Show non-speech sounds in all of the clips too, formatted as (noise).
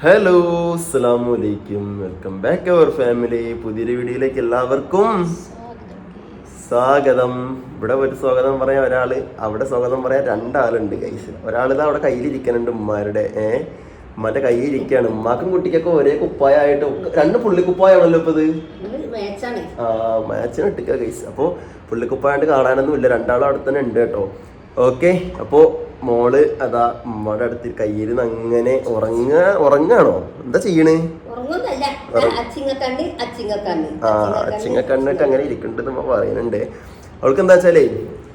Hello അസ്സലാമു അലൈക്കും welcome back അവർ family പുതിയൊരു വീഡിയോയിലേക്ക് എല്ലാവർക്കും സ്വാഗതം. ഇവിടെ ഒരു സ്വാഗതം പറയാൻ ഒരാൾ അവിടെ സ്വാഗതം പറയാൻ രണ്ടാളുണ്ട് കൈസ് ഒരാളിതാ അവിടെ കയ്യിലിരിക്കുന്നുണ്ട് ഉമ്മാരുടെ. ഏ? ഉമ്മാന്റെ കയ്യിലിരിക്കുകയാണ് ഉമ്മാക്കും കുട്ടിക്കൊക്കെ ഒരേ കുപ്പായായിട്ട് രണ്ട് പുള്ളിക്കുപ്പായാണല്ലോ ഇപ്പൊ ഇത്? മാച്ചാണ് ആ മാച്ചിന് ഇട്ടിക്ക കൈസ് അപ്പോൾ പുള്ളിക്കുപ്പായിട്ട് കാണാനൊന്നും ഇല്ല രണ്ടാളും അവിടെ തന്നെ ഉണ്ട് കേട്ടോ. ഓക്കെ അപ്പോൾ മോൾ അതാ ഉമ്മയുടെ അടുത്ത് കയ്യിൽ നിന്ന് അങ്ങനെ ഉറങ്ങ ഉറങ്ങാണോ? എന്താ ചെയ്യണേ? ആ അച്ചിങ്ങക്കണ്ണിട്ട് അങ്ങനെ ഇരിക്കണ്ടെന്ന് ഉമ്മ പറയുന്നുണ്ട്. അവൾക്ക് എന്താ വെച്ചാലേ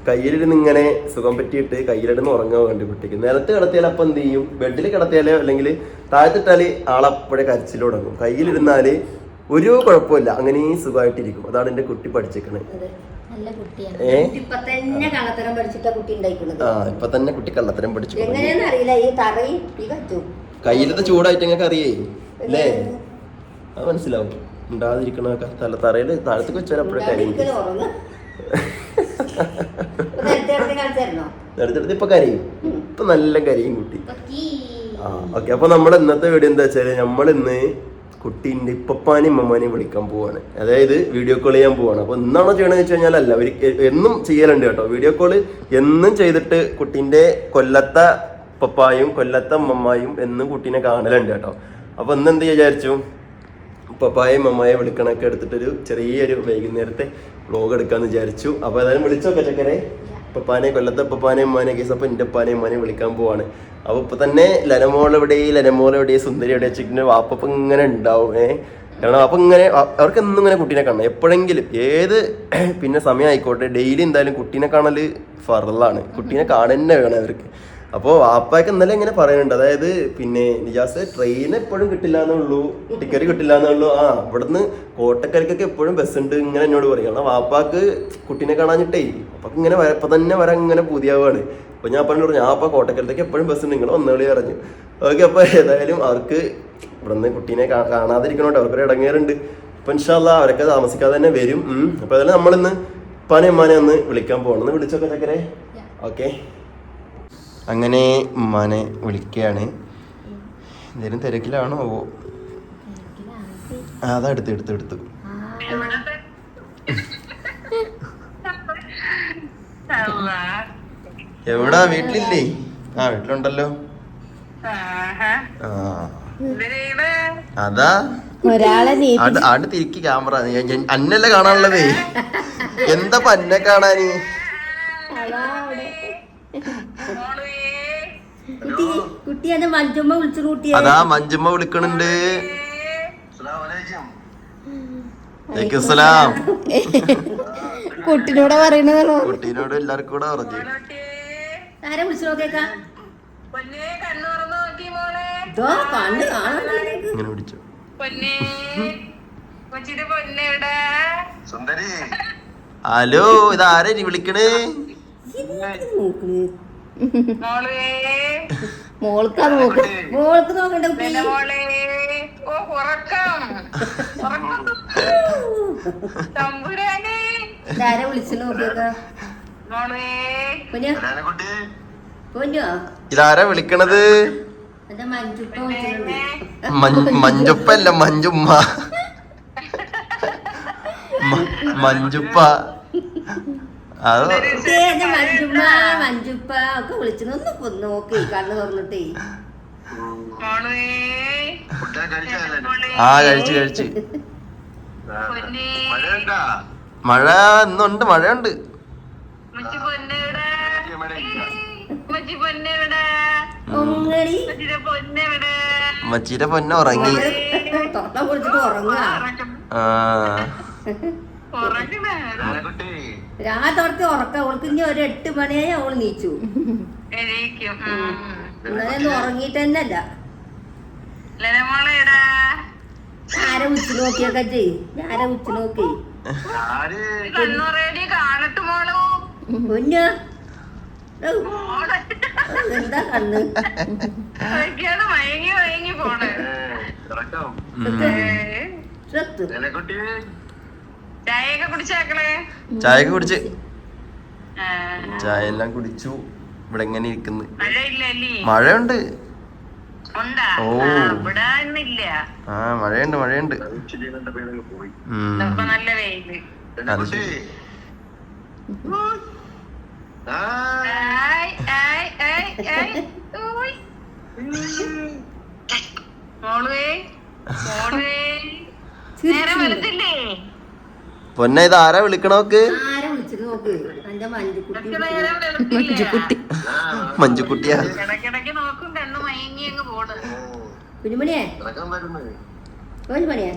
കയ്യിലിരുന്ന് ഇങ്ങനെ സുഖം പറ്റിയിട്ട് കയ്യിലിടുന്ന് ഉറങ്ങാൻ വേണ്ടി കുട്ടിക്ക്. നിലത്ത് കിടത്തിയാൽ അപ്പം എന്ത് ചെയ്യും? ബെഡിൽ കിടത്തിയാലോ അല്ലെങ്കിൽ താഴത്തിട്ടാൽ ആളപ്പോഴേ കരച്ചിൽ തുടങ്ങും. കയ്യിലിരുന്നാൽ ഒരു കുഴപ്പമില്ല അങ്ങനെ സുഖമായിട്ടിരിക്കും അതാണ് എന്റെ കുട്ടി പഠിച്ചേക്കണത് ഇപ്പൊ തന്നെ കള്ളത്തരം പഠിച്ചിട്ട കുട്ടി ഉണ്ടായിക്കുന്നത് ആ ഇപ്പൊ തന്നെ കുട്ടി കള്ളത്തരം പഠിച്ചു തുടങ്ങി. എങ്ങനെയാന്ന് അറിയില്ല ഈ തറയും ഈ കച്ചു കയ്യിലത്തെ ചൂടായിട്ട് ഞങ്ങൾക്ക് അറിയേ? അല്ലേ? അത് മനസ്സിലാവും. ഉണ്ടാതിരിക്കണ തല തറയിൽ താഴത്തേക്ക് വെച്ചാൽ അപ്പോഴേ കരയും. ഇപ്പൊ കരയും. ഇപ്പൊ നല്ല കരയും കുട്ടി. ആ ഓക്കെ അപ്പൊ നമ്മുടെ ഇന്നത്തെ വീഡിയോ എന്താ വെച്ചാൽ നമ്മൾ ഇന്ന് കുട്ടീന്റെ ഇപ്പപ്പാനെയും അമ്മമാനെയും വിളിക്കാൻ പോവാണ്. അതായത് വീഡിയോ കോൾ ചെയ്യാൻ പോവാണ്. അപ്പോൾ എന്നാണോ ചെയ്യണമെന്ന് വെച്ച് കഴിഞ്ഞാൽ അല്ല ഒരു എന്നും ചെയ്യലുണ്ട് കേട്ടോ. വീഡിയോ കോൾ എന്നും ചെയ്തിട്ട് കുട്ടീന്റെ കൊല്ലത്ത പപ്പായും കൊല്ലത്ത അമ്മമായും എന്നും കുട്ടീനെ കാണലുണ്ട് കേട്ടോ. അപ്പോൾ ഇന്ന് എന്ത് വിചാരിച്ചു? പപ്പായും അമ്മായെ വിളിക്കണൊക്കെ എടുത്തിട്ടൊരു ചെറിയൊരു വൈകുന്നേരത്തെ വ്ലോഗ് എടുക്കാമെന്ന് വിചാരിച്ചു. അപ്പോൾ ഏതായാലും വിളിച്ചോ ചക്കരെ. പപ്പാനെ കൊല്ലത്തെ പപ്പാനെ മോനെ കേസ് അപ്പൊ എന്റെ ഉപ്പാനെ മോനെ വിളിക്കാൻ പോവാണ്. അപ്പോൾ ഇപ്പൊ തന്നെ ലനമോൾ എവിടെ സുന്ദരി എവിടെ വെച്ചിട്ട് വാപ്പ ഇങ്ങനെ ഉണ്ടാവും ഏഹ് കാരണം അപ്പൊ ഇങ്ങനെ അവർക്ക് എന്നും ഇങ്ങനെ കുട്ടീനെ കാണണം. എപ്പോഴെങ്കിലും ഏത് (clears throat) പിന്നെ സമയം ആയിക്കോട്ടെ ഡെയിലി എന്തായാലും കുട്ടീനെ കാണൽ ഫറലാണ്. കുട്ടീനെ കാണന്നെ വേണം അവർക്ക്. അപ്പോൾ വാപ്പയ്ക്ക് ഇന്നലെ ഇങ്ങനെ പറയുന്നുണ്ട് അതായത് പിന്നെ നിജാസ് ട്രെയിൻ എപ്പോഴും കിട്ടില്ല എന്നുള്ളൂ ടിക്കറ്റ് കിട്ടില്ല എന്നുള്ളൂ. ആ ഇവിടുന്ന് കോട്ടക്കരക്കൊക്കെ എപ്പോഴും ബസ് ഉണ്ട് ഇങ്ങനെ എന്നോട് പറയും. കാരണം വാപ്പാക്ക് കുട്ടീനെ കാണാഞ്ഞിട്ടേ അപ്പൊ ഇങ്ങനെ ഇപ്പൊ തന്നെ വരാൻ ഇങ്ങനെ പുതിയാവാണ്. അപ്പൊ ഞാൻ പറഞ്ഞു ഞാൻ അപ്പൊ കോട്ടക്കരത്തേക്ക് എപ്പോഴും ബസ് ഉണ്ട്. നിങ്ങൾ വന്നോളി പറഞ്ഞു. ഓക്കെ അപ്പൊ ഏതായാലും അവർക്ക് ഇവിടുന്ന് കുട്ടീനെ കാണാതിരിക്കണോട്ടെ. അവർക്കൊരു ഇടങ്ങേറുണ്ട്. അപ്പൊ ഇൻഷാല്ല അവരൊക്കെ താമസിക്കാതെ തന്നെ വരും. അപ്പൊ ഏതായാലും നമ്മളിന്ന് ഉപ്പാനെ ഉമ്മാനെ ഒന്ന് വിളിക്കാൻ പോകണം ഒന്ന് വിളിച്ചോക്കെ ചക്കരെ. ഓക്കെ. അങ്ങനെ ഉമ്മാനെ വിളിക്കുകയാണ്. എന്തേലും തിരക്കിലാണോ? ഓ. അതാ എടുത്തു എടുത്തു എടുത്തു. എവിടാ? വീട്ടിലില്ലേ? ആ വീട്ടിലുണ്ടല്ലോ. ആ. അതാ. ഒരാളെ നീ ആട് തിരിക്ക് തിരിക്കി ക്യാമറ. അന്നല്ലേ കാണാനുള്ളതേ. എന്താ പന്നെ കാണാന്? മഞ്ചുമ്മ വിളിച്ചു കൂട്ടിയ അതാ മഞ്ജുമ്മ വിളിക്കണുണ്ട്. കുട്ടിനോട് പറയണതാണോ കുട്ടീനോട് എല്ലാവർക്കും കൂടെ പറഞ്ഞു. ആരെ വിളിച്ചു നോക്കേക്കാ ഇതോ കണ്ണ് കാണാൻ ഇങ്ങനെ പിടിച്ചു. സുന്ദരി ഹലോ ഇത് ആരെ വിളിക്കണേ? നോക്കണ്? മോൾക്കാ നോക്ക്. മോൾക്ക് നോക്കണ്ട വിളിച്ചു നോക്കിയേക്കാ? ഇതാരാ വിളിക്കണത്? മഞ്ചുപ്പ മഞ്ചുമ്മ മഞ്ജുപ്പല്ല മഞ്ജുമ്മ. (laughs) മ- മഞ്ജുപ്പ. ഒക്കെ വിളിച്ചു ഒന്ന് നോക്കി കണ്ണ് തുറന്നിട്ടേ. ആ കഴിച്ചു കഴിച്ച്. മഴ ഇന്നുണ്ട് മഴയുണ്ട്. മച്ചിയുടെ പൊന്നെ പൊന്ന ഉറങ്ങി. ആ. കുട്ടി രാ തുറത്ത് ഉറക്ക അവൾക്ക് ഇനി ഒരു എട്ട് മണിയായി അവൾ നീച്ചു. ഇന്നലെ ഉറങ്ങിട്ട് തന്നെ അല്ല ആരെ ഉച്ച നോക്കിയൊക്കെ ചെയ് ആരെ ഉച്ച നോക്കി പൊന്നു? എന്താ കണ്ണ്? മയങ്ങി മയങ്ങി കുട്ടി ചായയൊക്കെ ഒക്കെ കുടിച്ച്. ചായ എല്ലാം കുടിച്ചു. ഇവിടെ എങ്ങനെ ഇരിക്കുന്നു മഴയുണ്ട്. ഓ. ആ, മഴയുണ്ട് മഴയുണ്ട്. നേരം വെളുത്തില്ലേ? പൊന്നെ ഇത് ആരാ വിളിക്കണോക്ക് മഞ്ജുക്കുട്ടി മഞ്ജുക്കുട്ടിയാ? കുഞ്ഞുമണിയെ? കുഞ്ഞുമണിയെ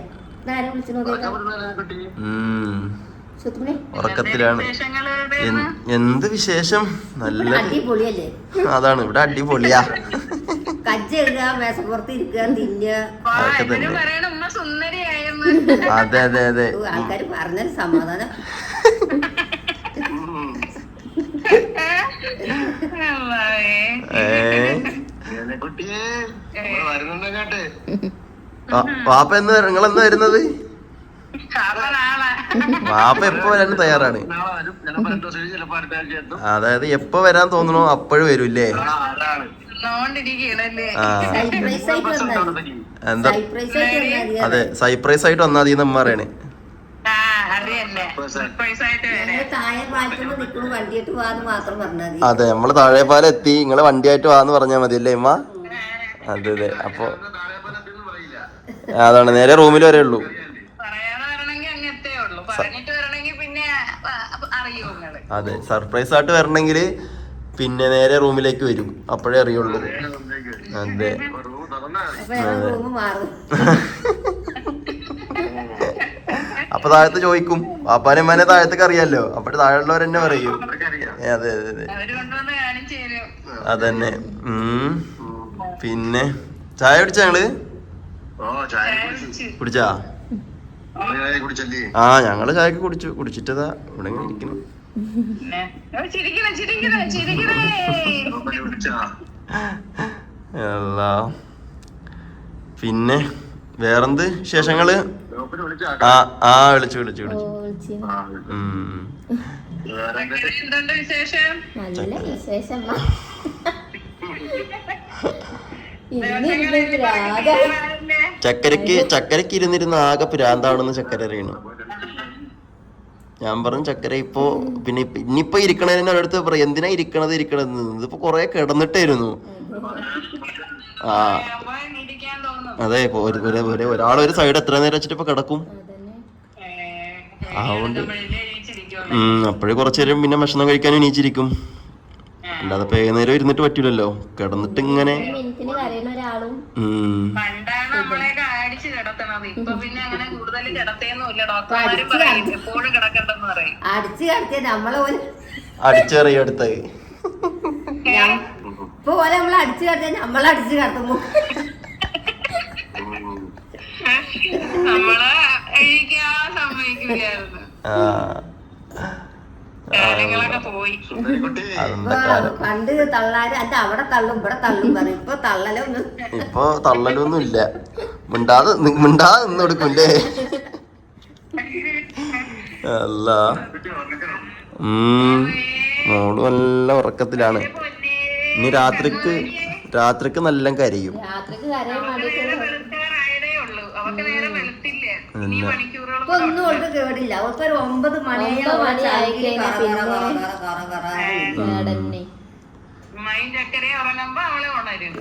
ഉറക്കത്തിലാണ്. എന്ത് വിശേഷം? നല്ല അടിപൊളിയല്ലേ? അതാണ് ഇവിടെ അടിപൊളിയാ. (laughs) കജ്ജ മേശപ്പുറത്ത് ഇരിക്കുക തിന്നുക അതെ അതെ അതെ. ആൾക്കാർ പറഞ്ഞൊരു സമാധാനം. വാപ്പ എന്ന് നിങ്ങൾ എന്നാ വരുന്നത്? വാപ്പ എപ്പോ വരാൻ തയ്യാറാണ്? അതായത് എപ്പോ വരാൻ തോന്നണോ അപ്പോഴും വരൂല്ലേ? വന്നാൽ എന്താ? വന്നാൽ അതെ സർപ്രൈസ് ആയിട്ട് വന്നാ മതി നമ്മ പറയണേ. അത് നമ്മൾ താഴെ പാലം എത്തി നിങ്ങൾ വണ്ടിയായിട്ട് വാന്ന് പറഞ്ഞാ മതി അല്ലേ ഇമ്മ അതെ അതെ. അപ്പൊ അതാണ് നേരെ റൂമിൽ വരെ ഉള്ളൂ. അതെ സർപ്രൈസ് ആയിട്ട് വരണമെങ്കിൽ പിന്നെ നേരെ റൂമിലേക്ക് വരും. അപ്പോഴേ അറിയുള്ളൂ. അതെ. അപ്പൊ റൂം മാറും അപ്പൊ താഴത്ത് ചോദിക്കും. പാപ്പാനമ്മാനെ താഴത്തേക്ക് അറിയാലോ? അപ്പൊ താഴെയുള്ളവർ തന്നെ പറയും. അതെ അതെ അതെ. അതന്നെ. ഉം. പിന്നെ ചായ കുടിച്ചാ ഞങ്ങൾ? ഓ ചായ കുടിച്ചു. ആ ഞങ്ങൾ ചായക്ക് കുടിച്ചു. കുടിച്ചിട്ടതാ. ഇവിടെ ഇരിക്കുന്നു. പിന്നെ വേറെന്ത് വിശേഷങ്ങൾ? ആ ആ വിളിച്ചു വിളിച്ചു വിളിച്ചു. നല്ല വിശേഷം. ചക്കരക്ക് ചക്കരക്ക് ഇരുന്നിരുന്ന് ആകെ പ്രാന്താണെന്ന് ചക്കര അറിയണു. ഞാൻ പറഞ്ഞു ചക്കര ഇപ്പോ പിന്നെ ഇനിയിപ്പോ ഇരിക്കണതിന് ഒരിടത്ത് പറയും എന്തിനാ ഇരിക്കണത് ഇരിക്കണത് ഇതിപ്പോ കൊറേ കിടന്നിട്ടായിരുന്നു. ആ. അതെ ഒരേ ഒരു ഒരു- ഒരു ഒരാൾ ഒരു സൈഡ് എത്ര നേരം വെച്ചിട്ട് ഇപ്പൊ കിടക്കും? അതുകൊണ്ട് അപ്പോഴേ കുറച്ചു നേരം പിന്നെ ഭക്ഷണം കഴിക്കാൻ എണീച്ചിരിക്കും. അല്ലാതെ ഇപ്പൊ ഏകനേരം ഇരുന്നിട്ട് പറ്റൂലല്ലോ. കിടന്നിട്ട് ഇങ്ങനെ ഉം. കിടത്തണത് ഇപ്പൊ പിന്നെ അങ്ങനെ കൂടുതൽ കിടത്തേന്നുമില്ല. ഡോക്ടർമാരും പറയും എപ്പോഴും കിടക്കണ്ടെന്ന് പറയും. അടിച്ചു കടത്തിയ നമ്മളെ പോലെ അടിച്ചെറിയ അടുത്തത് ഇപ്പൊ പോലെ നമ്മൾ അടിച്ചു കടത്തിയ നമ്മളെ അടിച്ചു കടത്തുമ്പോ നമ്മളെ സമ്മതിക്കില്ലായിരുന്നു പണ്ട് തള്ളാര് അത് അവിടെ തള്ളും ഇവിടെ തള്ളും പറയും. ഇപ്പൊ തള്ളലൊന്നും ഇപ്പൊ തള്ളലൊന്നും ഇല്ല മിണ്ടാതെ മിണ്ടാതെ നിന്ന് കൊടുക്കണ്ടേ അല്ല മോൾ നല്ല ഉറക്കത്തിലാണ്. ഇനി രാത്രിക്ക് രാത്രിക്ക് നല്ല കരയും. ഒമ്പത് മണിയായി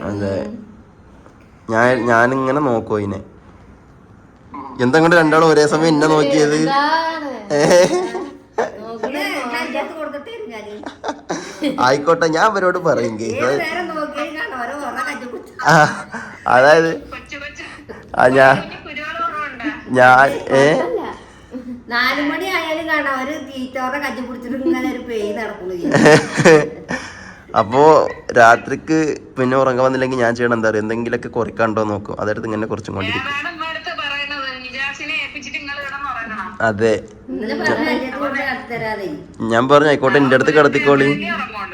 അതെ. ഞാൻ ഞാനിങ്ങനെ നോക്കോ ഇനെ എന്താ കൊണ്ട് രണ്ടാളും ഒരേ സമയം എന്നെ നോക്കിയത്? ആയിക്കോട്ടെ ഞാൻ അവരോട് പറയും അതായത് ആ ഞാൻ ഞാൻ ഏ? നാലുമണി നാലു മണി ആയാലും കാണാം. ഒരു തീറ്റോറ കജ്ജി പിടിച്ചിട്ട് ഇങ്ങനെ ഒരു പേയ് നടക്കുന്നു. (laughs) അപ്പോ രാത്രിക്ക് പിന്നെ ഉറങ്ങാൻ വന്നില്ലെങ്കിൽ ഞാൻ ചെയ്യണം എന്താ പറയുക എന്തെങ്കിലുമൊക്കെ കുറയ്ക്കാണ്ടോ നോക്കും. അതെടുത്ത് ഇങ്ങനെ കുറച്ചും കൊണ്ടിരിക്കും അതെ. ഞാൻ പറഞ്ഞു ആയിക്കോട്ടെ എന്റെ അടുത്ത് കിടത്തിക്കോളി.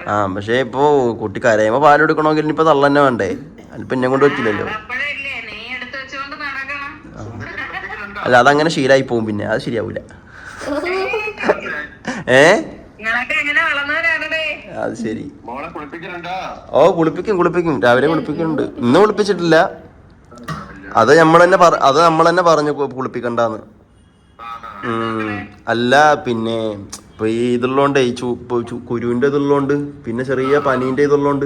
ആ പക്ഷേ ഇപ്പോ കുട്ടി കരയുമ്പോ പാൽ കൊടുക്കണമെങ്കിൽ ഇനിയിപ്പോ തള്ള തന്നെ വേണ്ടേ? അതിപ്പോ എന്നെ കൊണ്ട് പറ്റില്ലല്ലോ. നടക്കണം. അല്ല അതങ്ങനെ ശീലായി പോകും പിന്നെ. അത് ശരിയാവൂല. ഏ? അത് ശരി. ഓ കുളിപ്പിക്കും കുളിപ്പിക്കും. രാവിലെ കുളിപ്പിക്കുന്നുണ്ട്. ഇന്ന് കുളിപ്പിച്ചിട്ടില്ല. അത് നമ്മൾ തന്നെ പറ അത് നമ്മൾ തന്നെ പറഞ്ഞു കുളിപ്പിക്കണ്ടെന്ന്. അല്ല പിന്നെ ഇപ്പൊ ഈ ഇതുള്ളോണ്ട് ഈ കുരുവിന്റെ ഇതുള്ളോണ്ട് പിന്നെ ചെറിയ പനീന്റെ ഇതുള്ളോണ്ട്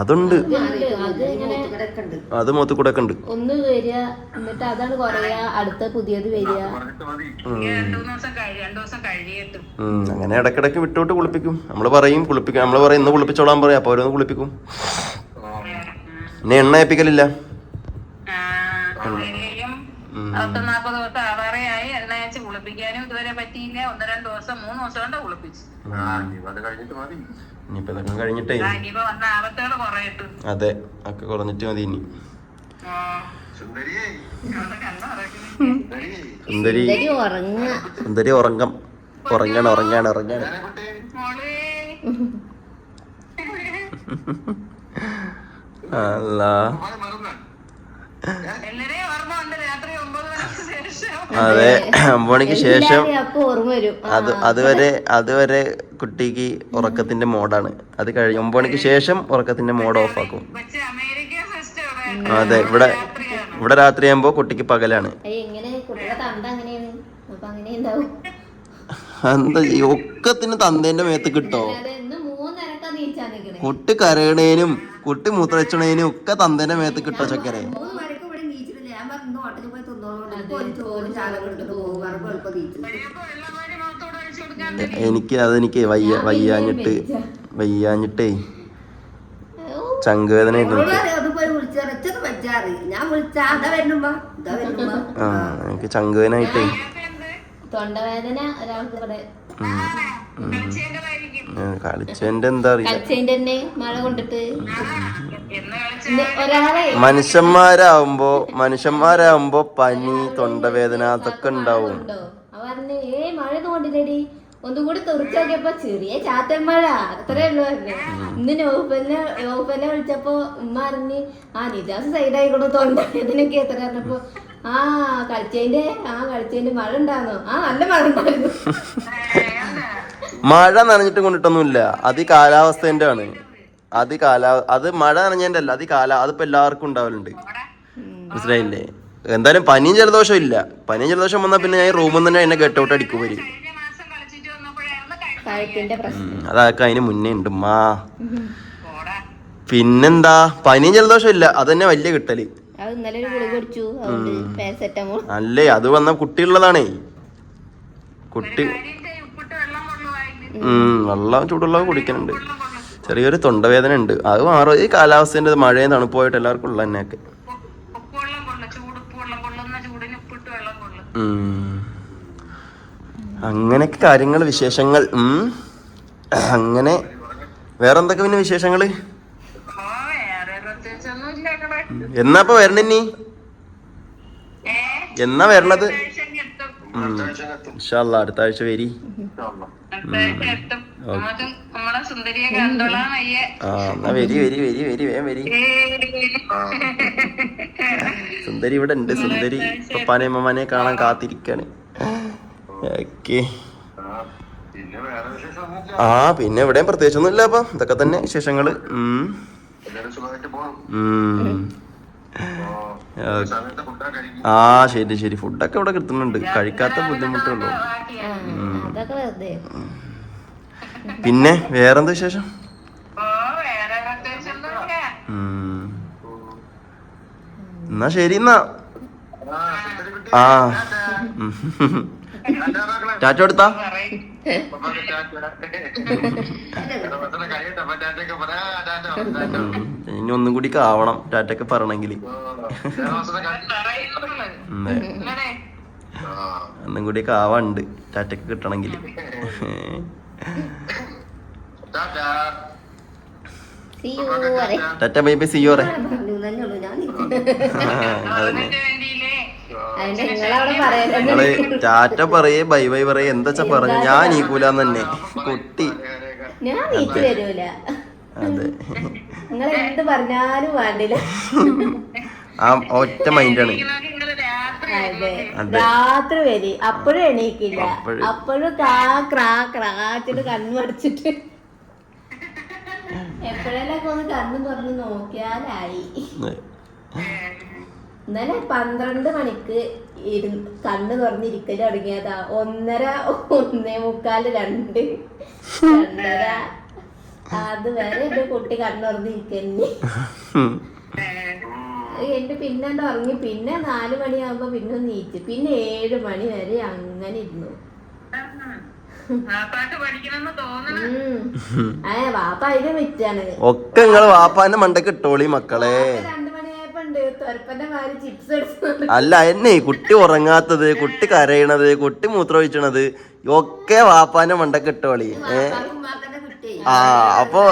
അതുണ്ട്. അത് മുഖത്ത് കൂടെ ഒക്കെ ഉണ്ട് ഒന്ന് വരിക എന്നിട്ട് അതാണ് കുറയുക അടുത്ത പുതിയത് വരിക. അങ്ങനെ ഇടക്കിടക്ക് വിട്ടോട്ട് കുളിപ്പിക്കും. നമ്മൾ പറയും കുളിപ്പിക്കും നമ്മൾ പറയും ഇന്ന് കുളിപ്പിച്ചോളാൻ പറയും അപ്പൊ അവരൊന്ന് കുളിപ്പിക്കും. പിന്നെ എണ്ണ ഏൽപ്പിക്കലില്ല. കുളിപ്പിക്കാനും ഇതുവരെ പറ്റിയില്ല. ഒന്ന് രണ്ട് ദിവസം മൂന്ന് ദിവസം കൊണ്ട് കുളിപ്പിച്ചു ഇനിയിപ്പോ ഇതൊക്കെ കഴിഞ്ഞിട്ടേ. ഇനിയിപ്പോ വന്ന ആപത്തുകൾ കുറയട്ടു. അതെ ഒക്കെ കുറഞ്ഞിട്ട് മതി ഇനി. സുന്ദരി. സുന്ദരി. ഉറങ്ങം. ഉറങ്ങാണ് ഉറങ്ങാണ് ഉറങ്ങാണ്. അല്ല മോളെ മറന്ന എല്ലാരെയും ഓർമ്മ ഉണ്ട് രാത്രി ഒമ്പത് മണിക്ക് ശേഷം അതെ അമ്പണിക്ക് ശേഷം എല്ലാവരും ഓർമ്മ വരും. അത് അതുവരെ അതുവരെ കുട്ടിക്ക് ഉറക്കത്തിന്റെ മോഡാണ്. അത് കഴിഞ്ഞ് ഒമ്പണിക്ക് ശേഷം ഉറക്കത്തിന്റെ മോഡ് ഓഫ് ആക്കും. അതെ ഇവിടെ ഇവിടെ രാത്രി ആകുമ്പോ കുട്ടിക്ക് പകലാണ്. എന്താ ഈ ഒക്കത്തിന് തന്തേന്റെ മേത്ത് കിട്ടോ? കുട്ടി കരയണേനും കുട്ടി മൂത്രവെച്ചണേനും ഒക്കെ തന്തേന്റെ മേത്ത് കിട്ടോ ചക്കരെ? എനിക്ക് അതെനിക്ക് വയ്യ വയ്യാഞ്ഞിട്ട് വയ്യാഞ്ഞിട്ടേ ചങ്കുവേദന ആയിട്ട് ആ എനിക്ക് ചങ്കുവേദനായിട്ടേ തൊണ്ടവേദന ഒരാൾക്ക് ഇവിടെ കളിച്ചതിന്റെ എന്താ അറിയില്ല. കളിച്ചതിന്റെ മഴ കൊണ്ടിട്ട്. മനുഷ്യന്മാരാവുമ്പോ മനുഷ്യന്മാരാവുമ്പോ പനി തൊണ്ടവേദന അതൊക്കെ ഉണ്ടാവും. ഒന്നും കൂടി തുറച്ചു നോക്കിയപ്പോ ചെറിയ ചാത്തൻ മഴ. അത്രേ ഉള്ളു ഇന്ന് നോഫലിനെ നോഫലിനെ വിളിച്ചപ്പോ ഉമ്മ അറിഞ്ഞ് ആ നിജാസ് സൈഡായിക്കോട്ടെ തൊണ്ടവേദനയൊക്കെ. എത്ര പറഞ്ഞപ്പോ ആ കളിച്ചതിന്റെ ആ കളിച്ചതിന്റെ മഴ ഉണ്ടാന്നോ? ആ നല്ല മഴ ഉണ്ടായിരുന്നു. മഴ നനഞ്ഞിട്ട് കൊണ്ടിട്ടൊന്നുമില്ല. അത് ഈ കാലാവസ്ഥേന്റെ ആണ് അത് കാല അത് മഴ നനഞ്ഞതിന്റെ അല്ല അത് കാല അതിപ്പോ എല്ലാവർക്കും ഉണ്ടാവലുണ്ട്. മനസ്സിലായില്ലേ? എന്തായാലും പനിയും ജലദോഷം ഇല്ല. പനിയും ജലദോഷം വന്നാൽ പിന്നെ ഞാൻ റൂമിൽ നിന്ന് തന്നെ എന്നെ ഗെറ്റ് ഔട്ട് അടിക്കും വരും. അതൊക്കെ അതിന് മുന്നേ ഉണ്ട് മാ പോടാ പിന്നെന്താ? പനിയും ജലദോഷം ഇല്ല. അത് തന്നെ വലിയ കിട്ടൽ. അത് ഇന്നലെ ഒരു ഗുളി കുടിച്ചു. അതുകൊണ്ട് പാരസെറ്റമോൾ. അല്ലേ? അത് വന്ന കുട്ടിയുള്ളതാണേ. കുട്ടി വെള്ളം ചൂടുള്ളത് ഉം വെള്ളം ചൂടുവെള്ളം കുടിക്കുന്നുണ്ട് ചെറിയൊരു തൊണ്ടവേദന ഉണ്ട് അത് മാറും. ഈ കാലാവസ്ഥേന്റെ മഴയും തണുപ്പായിട്ട് എല്ലാവർക്കും ഉള്ള തന്നെയൊക്കെ. അങ്ങനെയൊക്കെ കാര്യങ്ങൾ വിശേഷങ്ങൾ. അങ്ങനെ. വേറെ എന്തൊക്കെ പിന്നെ വിശേഷങ്ങൾ? എന്നാ ഇപ്പൊ വരണിനി എന്നാ വരണത്? അടുത്ത ആഴ്ച വരി. എന്നാ വരി വരി വരി വരി വേഗം വരി. സുന്ദരി ഇവിടെ ഉണ്ട് സുന്ദരി. പപ്പാനെ അമ്മമാനെ കാണാൻ കാത്തിരിക്കാണ്. ഓക്കെ. ആ പിന്നെ എവിടെയും പ്രത്യേകിച്ചൊന്നും ഇല്ല അപ്പൊ. ഇതൊക്കെ തന്നെ വിശേഷങ്ങൾ. ആ ശരി ശരി. ഫുഡൊക്കെ ഇവിടെ കിട്ടുന്നുണ്ട്. കഴിക്കാത്ത ബുദ്ധിമുട്ടുള്ളൂ പിന്നെ വേറെന്താ വിശേഷം. എന്നാ ശരി എന്നാ. ആ. ടാറ്റാ എടുത്താ. ഇനി ഒന്നും കൂടി ആവണം ടാറ്റൊക്കെ പറയണമെങ്കിൽ ഒന്നും കൂടി ആവാണ്ട് ടാറ്റൊക്കെ കിട്ടണമെങ്കിൽ ടാറ്റാ. സി യു പറയും ടാറ്റ ബൈ ബൈ പറയാൻ നിങ്ങൾ ടാറ്റ പറയേ ബൈ ബൈ പറയേ. എന്താച്ചാ പറഞ്ഞു? ഞാൻ ഈക്കൂലെന്ന് തന്നെ. കുട്ടി. ഞാൻ വീട്ടിൽ വരൂല. അതെ. നിങ്ങൾ എന്ത് പറഞ്ഞാലും വേണ്ടില്ല. ആ ഒറ്റ മൈൻഡാണ്. അതെ. അതെ. രാത്രി വരി. അപ്പോഴും എണീക്കില്ല. അപ്പഴും. കാ ക്രാ ക്രാച്ചിട്ട് കണ്ണു അടിച്ചിട്ട് (laughs) എപ്പോഴെല്ലാം ഒന്ന് കണ്ണു തുറന്ന് നോക്കിയാലായി. ഇന്നലെ പന്ത്രണ്ട് മണിക്ക് ഇരു കണ്ണ് തുറന്നിരിക്കൽ തുടങ്ങിയതാ. ഒന്നര ഒന്നേ മുക്കാൽ രണ്ട്. രണ്ടര. (laughs) അതുവരെ എന്റെ കുട്ടി കണ്ണ് എന്റെ പിന്നെ ഉറങ്ങി? പിന്നെ നാല് മണിയാകുമ്പോ പിന്നെ നീറ്റ് പിന്നെ ഏഴ് മണി വരെ അങ്ങനെ ഇരുന്നു. വാപ്പ അതിന് വിറ്റാണ്. ഒക്കെ നിങ്ങൾ വാപ്പാന്റെ മണ്ടക്ക് ഇട്ടോളി മക്കളെ. അല്ല എന്നെ കുട്ടി ഉറങ്ങാത്തത് കുട്ടി കരയണത് കുട്ടി മൂത്രമൊഴിച്ചണത് ഒക്കെ വാപ്പാന്റെ മണ്ടക്ക് ഇട്ടോളി. ഏ? ആ അപ്പൊ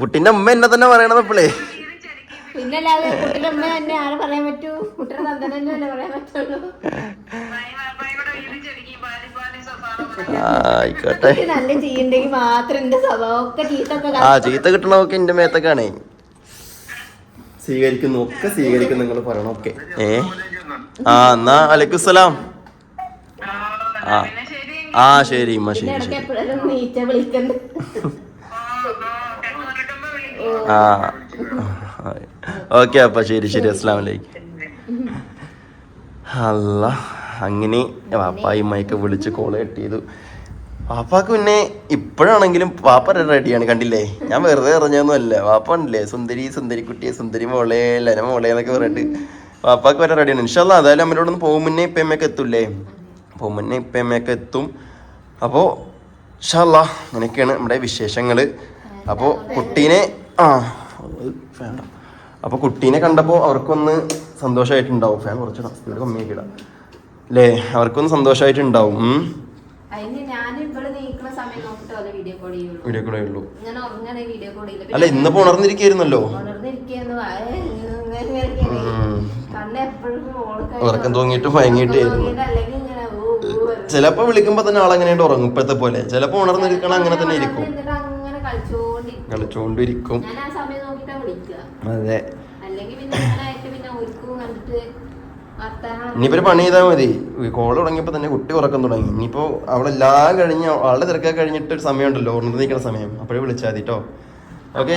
കുട്ടിന്റെ അമ്മ എന്നെ തന്നെ പറയണത് ഇപ്പളേ. പിന്നെ അല്ലാതെ കുട്ടിയുടെ അമ്മ തന്നെ ആരെ പറയാൻ പറ്റൂ? കുട്ടിയുടെ തന്തന തന്നെ പറയാൻ പറ്റുള്ളൂ? ആയിക്കോട്ടെ. നല്ല ചെയ്യണ്ടെങ്കിൽ മാത്രം എന്റെ സ്വഭാവം ഒക്കെ ചീത്തൊക്കെ ആ ചീത്ത കിട്ടണമൊക്കെ എന്റെ മേത്തൊക്കെയാണേ. സ്വീകരിക്കുന്നു ഒക്കെ സ്വീകരിക്കുന്നു നിങ്ങൾ പറയണം ഒക്കെ ഏ? ആ എന്നാ അലൈക്കുസലാം ആ. ശരി ആ ശരി ഉമ്മ ശരി. ആ. ഓക്കെ അപ്പൊ ശരി ശരി. അസ്സാം വലൈക്കും അല്ല അങ്ങനെ വാപ്പായി മൈക്ക് വിളിച്ച് കോൾ കട്ട് ചെയ്തു വാപ്പാക്ക് പിന്നെ ഇപ്പോഴാണെങ്കിലും വാപ്പ റെഡിയാണ് കണ്ടില്ലേ? ഞാൻ വെറുതെ ഇറങ്ങിയൊന്നും അല്ല വാപ്പ ഉണ്ടല്ലേ സുന്ദരി സുന്ദരി കുട്ടിയെ സുന്ദരി മോളെ ലന മോളെ എന്നൊക്കെ പറഞ്ഞിട്ട്. വാപ്പാക്ക് വരെ റെഡിയാണ് ഇൻഷല്ല അതായാലും അമ്മയോടൊന്ന് പോകും. മുന്നേ ഇപ്പം അമ്മയൊക്കെ എത്തൂല്ലേ? പോകും. ഇപ്പം അമ്മയൊക്കെ എത്തും. അപ്പോൾ ഇൻഷാല്ല അങ്ങനെയൊക്കെയാണ് നമ്മുടെ വിശേഷങ്ങൾ അപ്പോൾ കുട്ടീനെ ആ വേണ്ട. അപ്പോൾ കുട്ടീനെ കണ്ടപ്പോൾ അവർക്കൊന്ന് സന്തോഷമായിട്ടുണ്ടാവും ഫാൻ കുറച്ചിടാം. സ്പീഡ് കമ്മിയാക്കിടാം അല്ലേ അവർക്കൊന്ന് സന്തോഷമായിട്ടുണ്ടാവും വീഡിയോ കോളേ ഉള്ളൂ അല്ല ഇന്നിപ്പോ ഉണർന്നിരിക്കായിരുന്നല്ലോ. ഉറക്കം തൂങ്ങിയിട്ട് ഭയങ്ങിട്ടായിരുന്നു. ചിലപ്പോ വിളിക്കുമ്പോ തന്നെ ആളെങ്ങനെയുണ്ട് ഉറങ്ങും ഇപ്പോഴത്തെ പോലെ. ചിലപ്പോ ഉണർന്നിരിക്കണം അങ്ങനെ തന്നെ ഇരിക്കും. കളിച്ചോണ്ടിരിക്കും. അതെ. ഇനിയിപ്പോ പണി ചെയ്താൽ മതി. കോൾ തുടങ്ങിയപ്പോ തന്നെ കുട്ടി ഉറക്കം തുടങ്ങി. ഇനിയിപ്പോ അവളെല്ലാം കഴിഞ്ഞ അവളുടെ തിരക്കൊക്കെ കഴിഞ്ഞിട്ട് ഒരു സമയം ഉണ്ടല്ലോ ഉണർന്നിരിക്കുന്ന സമയം. അപ്പോഴേ വിളിച്ചാൽ മതി കേട്ടോ ഓക്കെ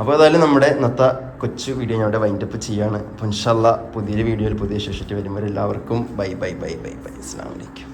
അപ്പോൾ ഏതായാലും നമ്മുടെ ഇന്നത്തെ കൊച്ചു വീഡിയോ ഞാൻ അവിടെ വൈൻഡപ്പ് ചെയ്യാണ്. അപ്പോൾ ഇൻഷല്ല പുതിയൊരു വീഡിയോയിൽ പുതിയ ശേഷിട്ട് വരുമ്പോൾ എല്ലാവർക്കും bye bye bye bye bye. അസ്സാം വലൈക്കും